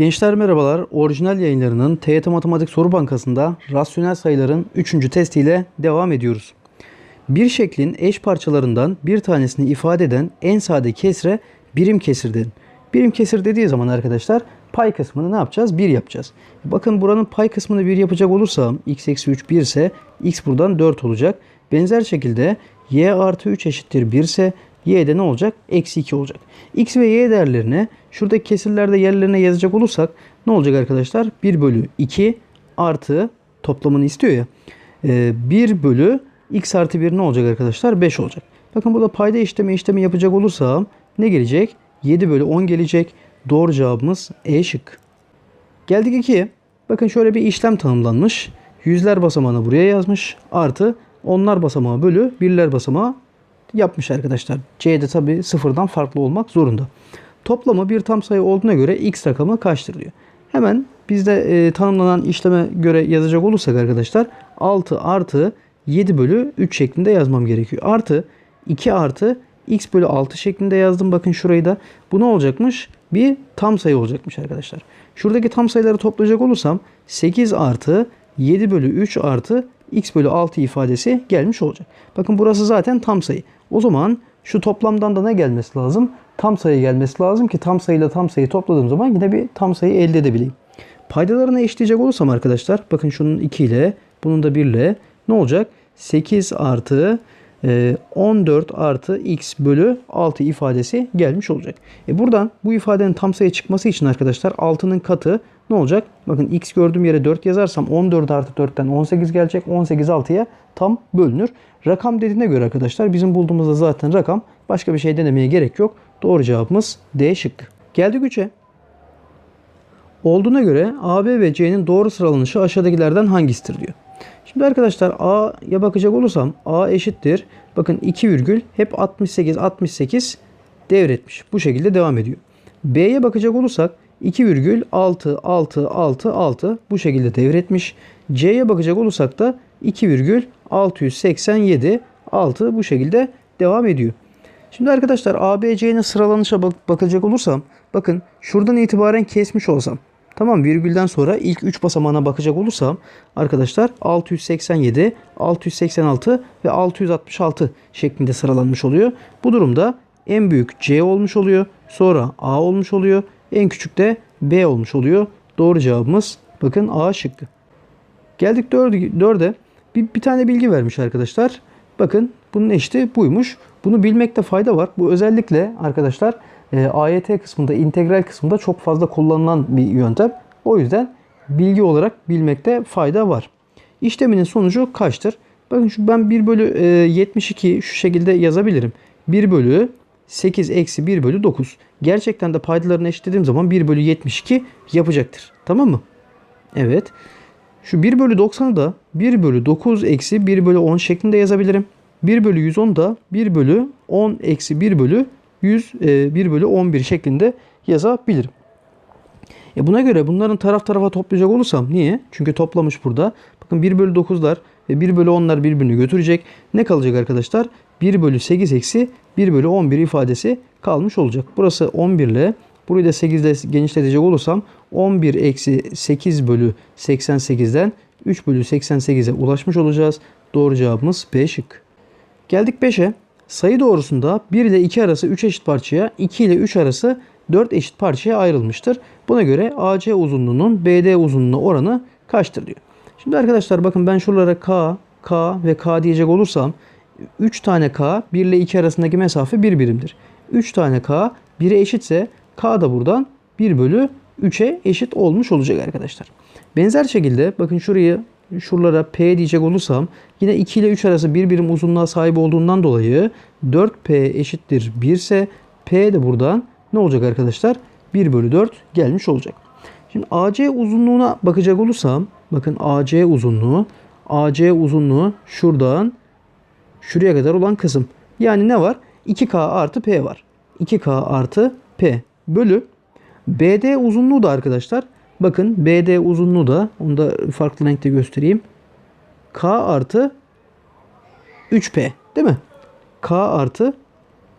Gençler merhabalar. Orijinal yayınlarının TYT Matematik Soru Bankası'nda rasyonel sayıların 3. testiyle devam ediyoruz. Bir şeklin eş parçalarından bir tanesini ifade eden en sade kesre birim kesir denir. Birim kesir dediği zaman arkadaşlar pay kısmını ne yapacağız? 1 yapacağız. Bakın buranın pay kısmını 1 yapacak olursam x eksi 3 1 ise x buradan 4 olacak. Benzer şekilde y artı 3 eşittir 1 ise y'de ne olacak? Eksi 2 olacak. x ve y değerlerini şuradaki kesirlerde yerlerine yazacak olursak ne olacak arkadaşlar? 1 bölü 2 artı toplamını istiyor ya. Ee, 1 bölü x artı 1 ne olacak arkadaşlar? 5 olacak. Bakın burada payda işlemi işlemi yapacak olursam ne gelecek? 7 bölü 10 gelecek. Doğru cevabımız E şık. Geldik 2'ye. Bakın şöyle bir işlem tanımlanmış. Yüzler basamağını buraya yazmış. Artı onlar basamağı bölü birler basamağı yapmış arkadaşlar. C'de tabi sıfırdan farklı olmak zorunda. Toplamı bir tam sayı olduğuna göre x rakamı kaçtır diyor. Hemen bizde e, tanımlanan işleme göre yazacak olursak arkadaşlar 6 artı 7 bölü 3 şeklinde yazmam gerekiyor. Artı 2 artı x bölü 6 şeklinde yazdım. Bakın şurayı da. Bu ne olacakmış? Bir tam sayı olacakmış arkadaşlar. Şuradaki tam sayıları toplayacak olursam 8 artı 7 bölü 3 artı x bölü 6 ifadesi gelmiş olacak. Bakın burası zaten tam sayı. O zaman şu toplamdan da ne gelmesi lazım? Tam sayı gelmesi lazım ki tam sayıyla tam sayı topladığım zaman yine bir tam sayı elde edebileyim. Paydalarını eşleyecek olursam arkadaşlar bakın şunun 2 ile bunun da 1 ile ne olacak? 8 artı e, 14 artı x bölü 6 ifadesi gelmiş olacak. E buradan bu ifadenin tam sayı çıkması için arkadaşlar 6'nın katı ne olacak? Bakın x gördüğüm yere 4 yazarsam 14 artı 4'ten 18 gelecek. 18 6'ya tam bölünür. Rakam dediğine göre arkadaşlar bizim bulduğumuzda zaten rakam başka bir şey denemeye gerek yok. Doğru cevabımız D şıkkı. Geldik 3'e. Olduğuna göre AB ve C'nin doğru sıralanışı aşağıdakilerden hangisidir diyor. Şimdi arkadaşlar A'ya bakacak olursam A eşittir. Bakın 2 virgül hep 68 68 devretmiş. Bu şekilde devam ediyor. B'ye bakacak olursak 2 virgül 6 6 6 6 bu şekilde devretmiş. C'ye bakacak olursak da 2 virgül 687 6 bu şekilde devam ediyor. Şimdi arkadaşlar ABC'nin sıralanışa bak bakacak olursam bakın şuradan itibaren kesmiş olsam tamam virgülden sonra ilk 3 basamağına bakacak olursam arkadaşlar 687, 686 ve 666 şeklinde sıralanmış oluyor. Bu durumda en büyük C olmuş oluyor. Sonra A olmuş oluyor. En küçük de B olmuş oluyor. Doğru cevabımız bakın A şıkkı. Geldik 4'e. Bir, bir tane bilgi vermiş arkadaşlar. Bakın bunun eşiti buymuş. Bunu bilmekte fayda var. Bu özellikle arkadaşlar e, AYT kısmında, integral kısmında çok fazla kullanılan bir yöntem. O yüzden bilgi olarak bilmekte fayda var. İşleminin sonucu kaçtır? Bakın şu ben 1 bölü e, 72 şu şekilde yazabilirim. 1 bölü 8 eksi 1 bölü 9. Gerçekten de paydalarını eşitlediğim zaman 1 bölü 72 yapacaktır. Tamam mı? Evet. Şu 1 bölü 90'ı da 1 bölü 9 eksi 1 bölü 10 şeklinde yazabilirim. 1 bölü 110 da 1 bölü 10 eksi 1 bölü 100 e, 1 bölü 11 şeklinde yazabilirim. E buna göre bunların taraf tarafa toplayacak olursam niye? Çünkü toplamış burada. Bakın 1 bölü 9'lar ve 1 bölü 10'lar birbirini götürecek. Ne kalacak arkadaşlar? 1 bölü 8 eksi 1 bölü 11 ifadesi kalmış olacak. Burası 11 ile burayı da 8 ile genişletecek olursam 11 eksi 8 bölü 88'den 3 bölü 88'e ulaşmış olacağız. Doğru cevabımız B şık. Geldik 5'e. Sayı doğrusunda 1 ile 2 arası 3 eşit parçaya, 2 ile 3 arası 4 eşit parçaya ayrılmıştır. Buna göre AC uzunluğunun BD uzunluğuna oranı kaçtır diyor. Şimdi arkadaşlar bakın ben şuralara K, K ve K diyecek olursam 3 tane K 1 ile 2 arasındaki mesafe 1 birimdir. 3 tane K 1'e eşitse K da buradan 1 bölü 3'e eşit olmuş olacak arkadaşlar. Benzer şekilde bakın şurayı şuralara P diyecek olursam yine 2 ile 3 arası bir birim uzunluğa sahip olduğundan dolayı 4P eşittir 1 ise P de buradan ne olacak arkadaşlar? 1 bölü 4 gelmiş olacak. Şimdi AC uzunluğuna bakacak olursam bakın AC uzunluğu AC uzunluğu şuradan şuraya kadar olan kısım. Yani ne var? 2K artı P var. 2K artı P bölü BD uzunluğu da arkadaşlar bakın BD uzunluğu da onu da farklı renkte göstereyim. K artı 3P değil mi? K artı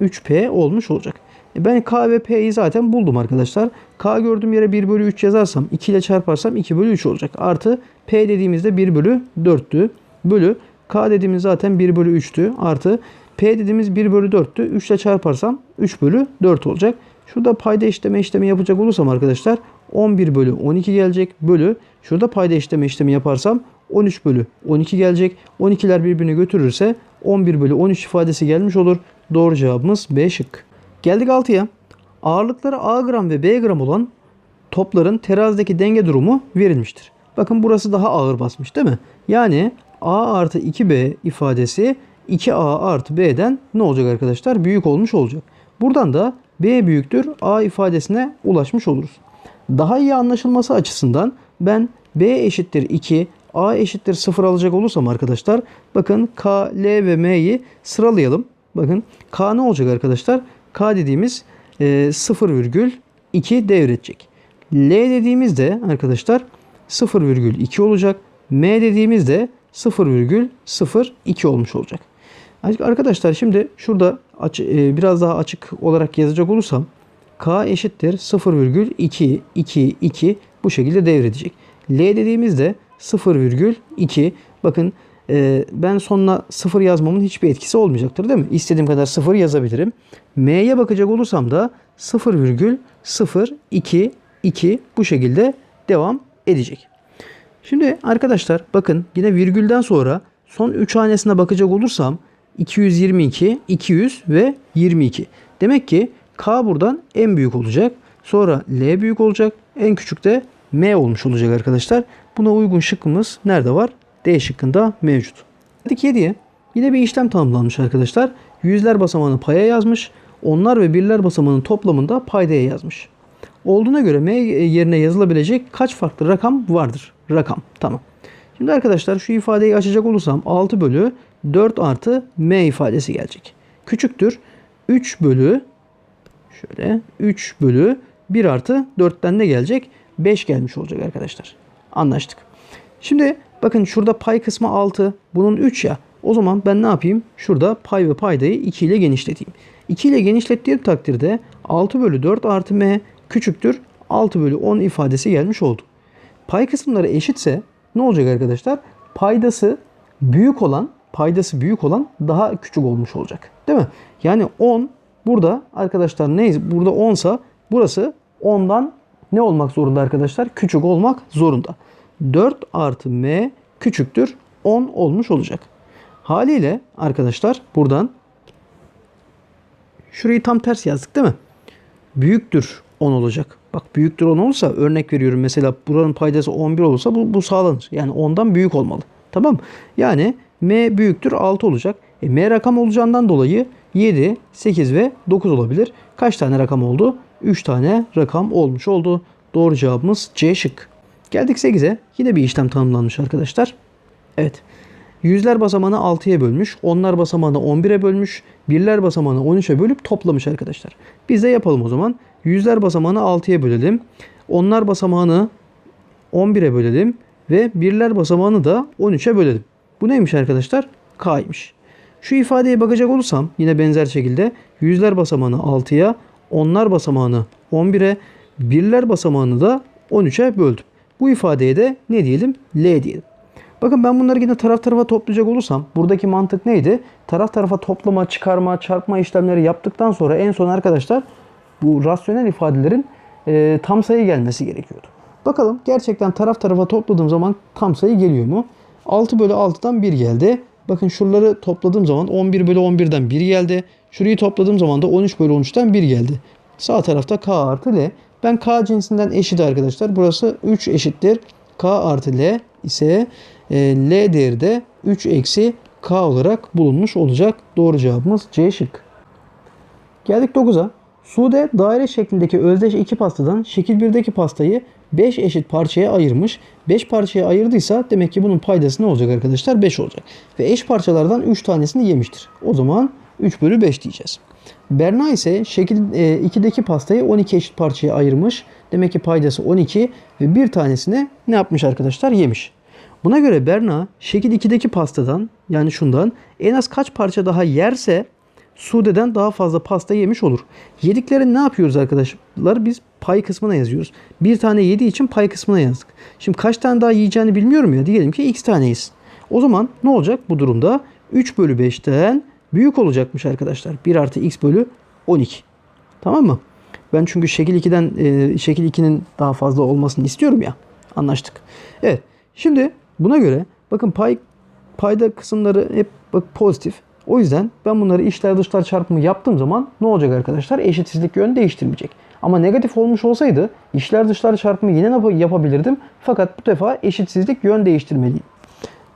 3P olmuş olacak. E ben K ve P'yi zaten buldum arkadaşlar. K gördüğüm yere 1 bölü 3 yazarsam 2 ile çarparsam 2 bölü 3 olacak. Artı P dediğimizde 1 bölü 4'tü. Bölü K dediğimiz zaten 1 bölü 3'tü. Artı P dediğimiz 1 bölü 4'tü. 3 ile çarparsam 3 bölü 4 olacak. Şurada payda işleme işlemi yapacak olursam arkadaşlar 11 bölü 12 gelecek. Bölü şurada payda işleme işlemi yaparsam 13 bölü 12 gelecek. 12'ler birbirini götürürse 11 bölü 13 ifadesi gelmiş olur. Doğru cevabımız B şık. Geldik 6'ya. Ağırlıkları A gram ve B gram olan topların terazideki denge durumu verilmiştir. Bakın burası daha ağır basmış değil mi? Yani A artı 2B ifadesi 2A artı B'den ne olacak arkadaşlar? Büyük olmuş olacak. Buradan da B büyüktür A ifadesine ulaşmış oluruz. Daha iyi anlaşılması açısından ben B eşittir 2, A eşittir 0 alacak olursam arkadaşlar bakın K, L ve M'yi sıralayalım. Bakın K ne olacak arkadaşlar? K dediğimiz e, 0,2 devredecek. L dediğimizde arkadaşlar 0,2 olacak. M dediğimizde 0,02 olmuş olacak. Arkadaşlar şimdi şurada e, biraz daha açık olarak yazacak olursam K eşittir 0,2 2 2 bu şekilde devredecek. L dediğimizde 0,2 bakın e, ben sonuna 0 yazmamın hiçbir etkisi olmayacaktır değil mi? İstediğim kadar 0 yazabilirim. M'ye bakacak olursam da 0,02 2 bu şekilde devam edecek. Şimdi arkadaşlar bakın yine virgülden sonra son 3 hanesine bakacak olursam 222, 200 ve 22. Demek ki K buradan en büyük olacak. Sonra L büyük olacak. En küçük de M olmuş olacak arkadaşlar. Buna uygun şıkkımız nerede var? D şıkkında mevcut. Geldik 7'ye. Yine bir işlem tanımlanmış arkadaşlar. Yüzler basamağını paya yazmış. Onlar ve birler basamağının toplamında paydaya yazmış. Olduğuna göre M yerine yazılabilecek kaç farklı rakam vardır? Rakam. Tamam. Şimdi arkadaşlar şu ifadeyi açacak olursam 6 bölü 4 artı M ifadesi gelecek. Küçüktür. 3 bölü şöyle 3 bölü 1 artı 4'ten de gelecek? 5 gelmiş olacak arkadaşlar. Anlaştık. Şimdi bakın şurada pay kısmı 6. Bunun 3 ya. O zaman ben ne yapayım? Şurada pay ve paydayı 2 ile genişleteyim. 2 ile genişlettiğim takdirde 6 bölü 4 artı m küçüktür 6 bölü 10 ifadesi gelmiş oldu. Pay kısımları eşitse ne olacak arkadaşlar? Paydası büyük olan paydası büyük olan daha küçük olmuş olacak. Değil mi? Yani 10 burada arkadaşlar neyse burada 10 sa burası 10'dan ne olmak zorunda arkadaşlar? Küçük olmak zorunda. 4 artı m küçüktür 10 olmuş olacak. Haliyle arkadaşlar buradan şurayı tam ters yazdık değil mi? Büyüktür 10 olacak. Bak büyüktür 10 olursa örnek veriyorum mesela buranın paydası 11 olursa bu, bu sağlanır. Yani 10'dan büyük olmalı. Tamam Yani m büyüktür 6 olacak. E, m rakam olacağından dolayı 7, 8 ve 9 olabilir. Kaç tane rakam oldu? 3 tane rakam olmuş oldu. Doğru cevabımız C şık. Geldik 8'e. Yine bir işlem tanımlanmış arkadaşlar. Evet. Yüzler basamağını 6'ya bölmüş. Onlar basamağını 11'e bölmüş. Birler basamağını 13'e bölüp toplamış arkadaşlar. Biz de yapalım o zaman. Yüzler basamağını 6'ya bölelim. Onlar basamağını 11'e bölelim. Ve birler basamağını da 13'e bölelim. Bu neymiş arkadaşlar? K'ymış. Şu ifadeye bakacak olursam yine benzer şekilde yüzler basamağını 6'ya, onlar basamağını 11'e, birler basamağını da 13'e böldüm. Bu ifadeye de ne diyelim? L diyelim. Bakın ben bunları yine taraf tarafa toplayacak olursam buradaki mantık neydi? Taraf tarafa toplama, çıkarma, çarpma işlemleri yaptıktan sonra en son arkadaşlar bu rasyonel ifadelerin e, tam sayı gelmesi gerekiyordu. Bakalım gerçekten taraf tarafa topladığım zaman tam sayı geliyor mu? 6 bölü 6'dan 1 geldi. Bakın şuraları topladığım zaman 11 bölü 11'den 1 geldi. Şurayı topladığım zaman da 13 bölü 13'ten 1 geldi. Sağ tarafta K artı L. Ben K cinsinden eşit arkadaşlar. Burası 3 eşittir. K artı L ise e, L değeri de 3 eksi K olarak bulunmuş olacak. Doğru cevabımız C şık. Geldik 9'a. Sude daire şeklindeki özdeş iki pastadan şekil 1'deki pastayı 5 eşit parçaya ayırmış. 5 parçaya ayırdıysa demek ki bunun paydası ne olacak arkadaşlar? 5 olacak. Ve eş parçalardan 3 tanesini yemiştir. O zaman 3 bölü 5 diyeceğiz. Berna ise şekil 2'deki pastayı 12 eşit parçaya ayırmış. Demek ki paydası 12 ve bir tanesini ne yapmış arkadaşlar? Yemiş. Buna göre Berna şekil 2'deki pastadan yani şundan en az kaç parça daha yerse Sude'den daha fazla pasta yemiş olur. Yediklerini ne yapıyoruz arkadaşlar? Biz pay kısmına yazıyoruz. Bir tane yediği için pay kısmına yazdık. Şimdi kaç tane daha yiyeceğini bilmiyorum ya. Diyelim ki x tane yesin. O zaman ne olacak bu durumda? 3 bölü 5'ten büyük olacakmış arkadaşlar. 1 artı x bölü 12. Tamam mı? Ben çünkü şekil 2'den e, şekil 2'nin daha fazla olmasını istiyorum ya. Anlaştık. Evet. Şimdi buna göre bakın pay payda kısımları hep bak pozitif. O yüzden ben bunları içler dışlar çarpımı yaptığım zaman ne olacak arkadaşlar? Eşitsizlik yön değiştirmeyecek. Ama negatif olmuş olsaydı içler dışlar çarpımı yine yap- yapabilirdim. Fakat bu defa eşitsizlik yön değiştirmeliyim.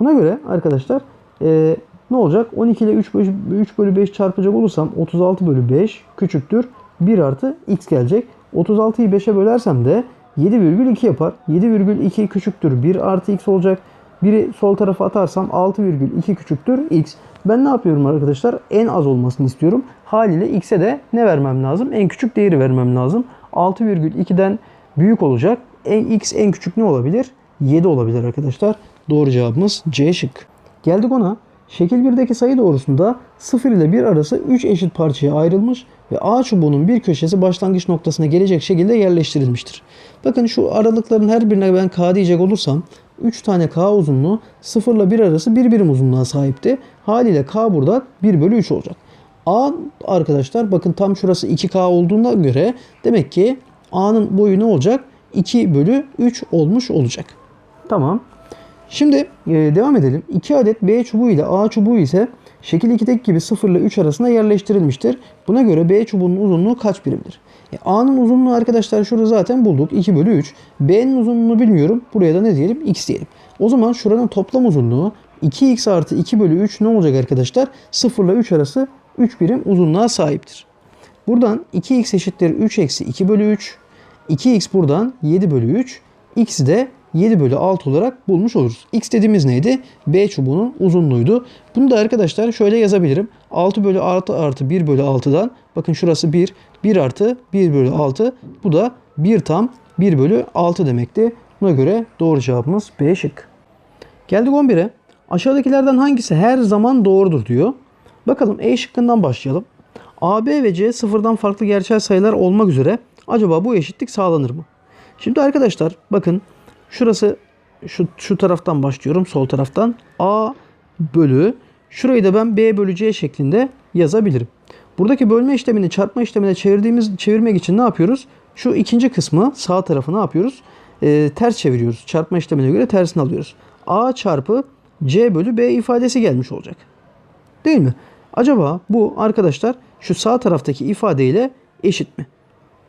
Buna göre arkadaşlar e, ne olacak? 12 ile 3 bölü, 3 bölü 5 çarpacak olursam 36 bölü 5 küçüktür 1 artı x gelecek. 36'yı 5'e bölersem de 7,2 yapar. 7,2 küçüktür 1 artı x olacak. Biri sol tarafa atarsam 6,2 küçüktür x. Ben ne yapıyorum arkadaşlar? En az olmasını istiyorum. Haliyle x'e de ne vermem lazım? En küçük değeri vermem lazım. 6,2'den büyük olacak. En, x en küçük ne olabilir? 7 olabilir arkadaşlar. Doğru cevabımız C şık. Geldik ona. Şekil 1'deki sayı doğrusunda 0 ile 1 arası 3 eşit parçaya ayrılmış ve A çubuğunun bir köşesi başlangıç noktasına gelecek şekilde yerleştirilmiştir. Bakın şu aralıkların her birine ben K diyecek olursam 3 tane K uzunluğu 0 ile 1 arası bir birim uzunluğa sahipti. Haliyle K burada 1 bölü 3 olacak. A arkadaşlar bakın tam şurası 2K olduğuna göre demek ki A'nın boyu ne olacak? 2 bölü 3 olmuş olacak. Tamam. Şimdi e, devam edelim. 2 adet B çubuğu ile A çubuğu ise şekil 2'deki gibi 0 ile 3 arasında yerleştirilmiştir. Buna göre B çubuğunun uzunluğu kaç birimdir? E, A'nın uzunluğu arkadaşlar şurada zaten bulduk. 2 bölü 3. B'nin uzunluğunu bilmiyorum. Buraya da ne diyelim? X diyelim. O zaman şuranın toplam uzunluğu 2x artı 2 bölü 3 ne olacak arkadaşlar? 0 ile 3 arası 3 birim uzunluğa sahiptir. Buradan 2x eşittir 3 eksi 2 bölü 3. 2x buradan 7 bölü 3. X'i de 7 bölü 6 olarak bulmuş oluruz. X dediğimiz neydi? B çubuğunun uzunluğuydu. Bunu da arkadaşlar şöyle yazabilirim. 6 bölü 6 artı 1 bölü 6'dan bakın şurası 1. 1 artı 1 bölü 6. Bu da 1 tam 1 bölü 6 demekti. Buna göre doğru cevabımız B şık. Geldik 11'e. Aşağıdakilerden hangisi her zaman doğrudur diyor. Bakalım E şıkkından başlayalım. AB ve C sıfırdan farklı gerçel sayılar olmak üzere acaba bu eşitlik sağlanır mı? Şimdi arkadaşlar bakın şurası şu, şu taraftan başlıyorum sol taraftan. A bölü şurayı da ben B bölü C şeklinde yazabilirim. Buradaki bölme işlemini çarpma işlemine çevirdiğimiz çevirmek için ne yapıyoruz? Şu ikinci kısmı sağ tarafı ne yapıyoruz? Ee, ters çeviriyoruz. Çarpma işlemine göre tersini alıyoruz. A çarpı C bölü B ifadesi gelmiş olacak. Değil mi? Acaba bu arkadaşlar şu sağ taraftaki ifadeyle eşit mi?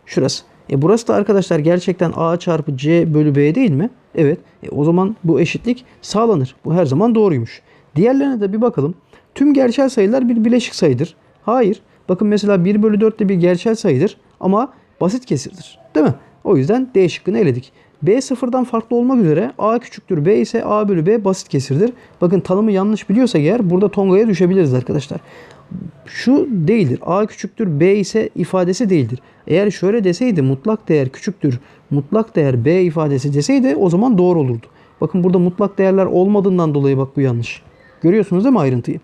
Şurası. E burası da arkadaşlar gerçekten A çarpı C bölü B değil mi? Evet. E o zaman bu eşitlik sağlanır. Bu her zaman doğruymuş. Diğerlerine de bir bakalım. Tüm gerçel sayılar bir bileşik sayıdır. Hayır. Bakın mesela 1 bölü 4 de bir gerçel sayıdır ama basit kesirdir. Değil mi? O yüzden D şıkkını eledik. B sıfırdan farklı olmak üzere A küçüktür B ise A bölü B basit kesirdir. Bakın tanımı yanlış biliyorsak eğer burada Tonga'ya düşebiliriz arkadaşlar. Şu değildir. A küçüktür B ise ifadesi değildir. Eğer şöyle deseydi mutlak değer küçüktür mutlak değer B ifadesi deseydi o zaman doğru olurdu. Bakın burada mutlak değerler olmadığından dolayı bak bu yanlış. Görüyorsunuz değil mi ayrıntıyı?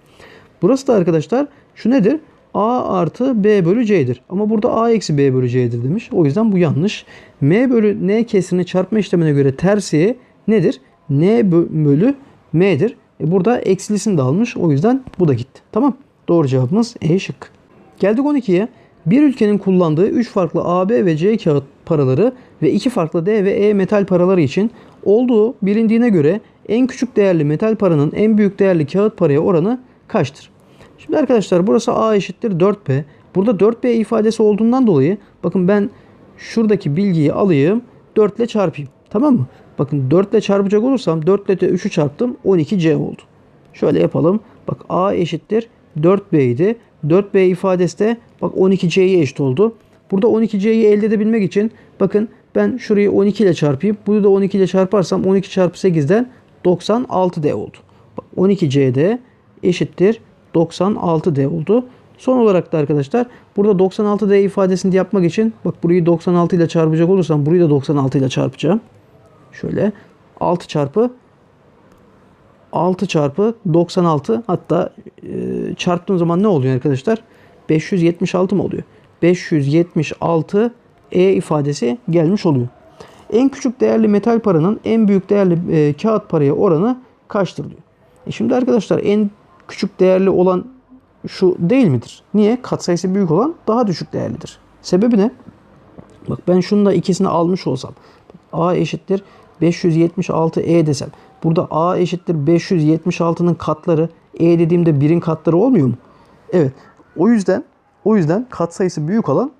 Burası da arkadaşlar şu nedir? A artı B bölü C'dir. Ama burada A eksi B bölü C'dir demiş. O yüzden bu yanlış. M bölü N kesirini çarpma işlemine göre tersi nedir? N bölü M'dir. E burada eksilisini de almış. O yüzden bu da gitti. Tamam. Doğru cevabımız E şık. Geldik 12'ye. Bir ülkenin kullandığı 3 farklı AB ve C kağıt paraları ve 2 farklı D ve E metal paraları için olduğu bilindiğine göre en küçük değerli metal paranın en büyük değerli kağıt paraya oranı kaçtır? Şimdi arkadaşlar burası A eşittir 4B. Burada 4B ifadesi olduğundan dolayı bakın ben şuradaki bilgiyi alayım 4 ile çarpayım. Tamam mı? Bakın 4 ile çarpacak olursam 4 ile de 3'ü çarptım 12C oldu. Şöyle yapalım. Bak A eşittir 4B idi. 4B ifadesi de bak 12C'ye eşit oldu. Burada 12C'yi elde edebilmek için bakın ben şurayı 12 ile çarpayım. Bunu da 12 ile çarparsam 12 çarpı 8'den 96D oldu. Bak 12C'de eşittir 96D oldu. Son olarak da arkadaşlar burada 96D ifadesini yapmak için bak burayı 96 ile çarpacak olursam burayı da 96 ile çarpacağım. Şöyle 6 çarpı 6 çarpı 96 hatta e, çarptığım zaman ne oluyor arkadaşlar? 576 mı oluyor? 576 E ifadesi gelmiş oluyor. En küçük değerli metal paranın en büyük değerli e, kağıt paraya oranı kaçtır diyor. E şimdi arkadaşlar en küçük değerli olan şu değil midir? Niye? Katsayısı büyük olan daha düşük değerlidir. Sebebi ne? Bak ben şunu da ikisini almış olsam. A eşittir 576E desem. Burada A eşittir 576'nın katları. E dediğimde 1'in katları olmuyor mu? Evet. O yüzden o yüzden katsayısı büyük olan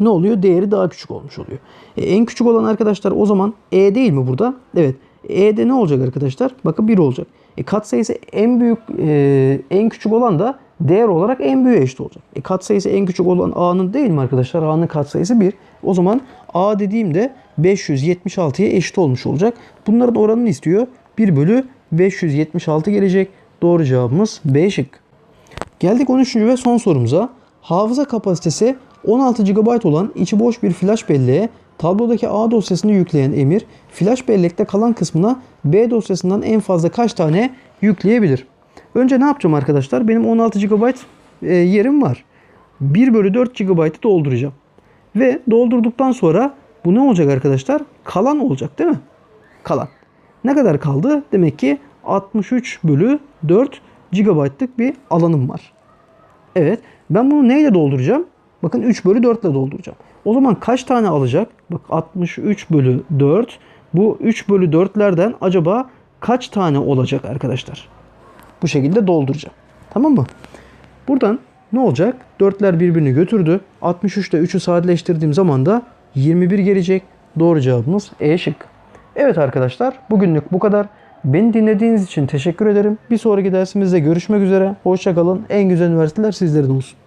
ne oluyor? Değeri daha küçük olmuş oluyor. E, en küçük olan arkadaşlar o zaman E değil mi burada? Evet. E'de ne olacak arkadaşlar? Bakın 1 olacak. E, katsayısı en büyük e, en küçük olan da değer olarak en büyüğe eşit olacak. E, katsayısı en küçük olan A'nın değil mi arkadaşlar? A'nın katsayısı 1. O zaman A dediğimde 576'ya eşit olmuş olacak. Bunların oranını istiyor. 1 bölü 576 gelecek. Doğru cevabımız B şık. Geldik 13. ve son sorumuza. Hafıza kapasitesi 16 GB olan içi boş bir flash belleğe tablodaki A dosyasını yükleyen Emir, flash bellekte kalan kısmına B dosyasından en fazla kaç tane yükleyebilir? Önce ne yapacağım arkadaşlar? Benim 16 GB e, yerim var. 1 bölü 4 GB'ı dolduracağım. Ve doldurduktan sonra bu ne olacak arkadaşlar? Kalan olacak değil mi? Kalan. Ne kadar kaldı? Demek ki 63 bölü 4 GB'lık bir alanım var. Evet. Ben bunu neyle dolduracağım? Bakın 3 bölü 4 ile dolduracağım. O zaman kaç tane alacak? Bak 63 bölü 4. Bu 3 bölü 4'lerden acaba kaç tane olacak arkadaşlar? Bu şekilde dolduracağım. Tamam mı? Buradan ne olacak? 4'ler birbirini götürdü. 63 ile 3'ü sadeleştirdiğim zaman da 21 gelecek. Doğru cevabımız E şık. Evet arkadaşlar bugünlük bu kadar. Beni dinlediğiniz için teşekkür ederim. Bir sonraki dersimizde görüşmek üzere. Hoşçakalın. En güzel üniversiteler sizlerin olsun.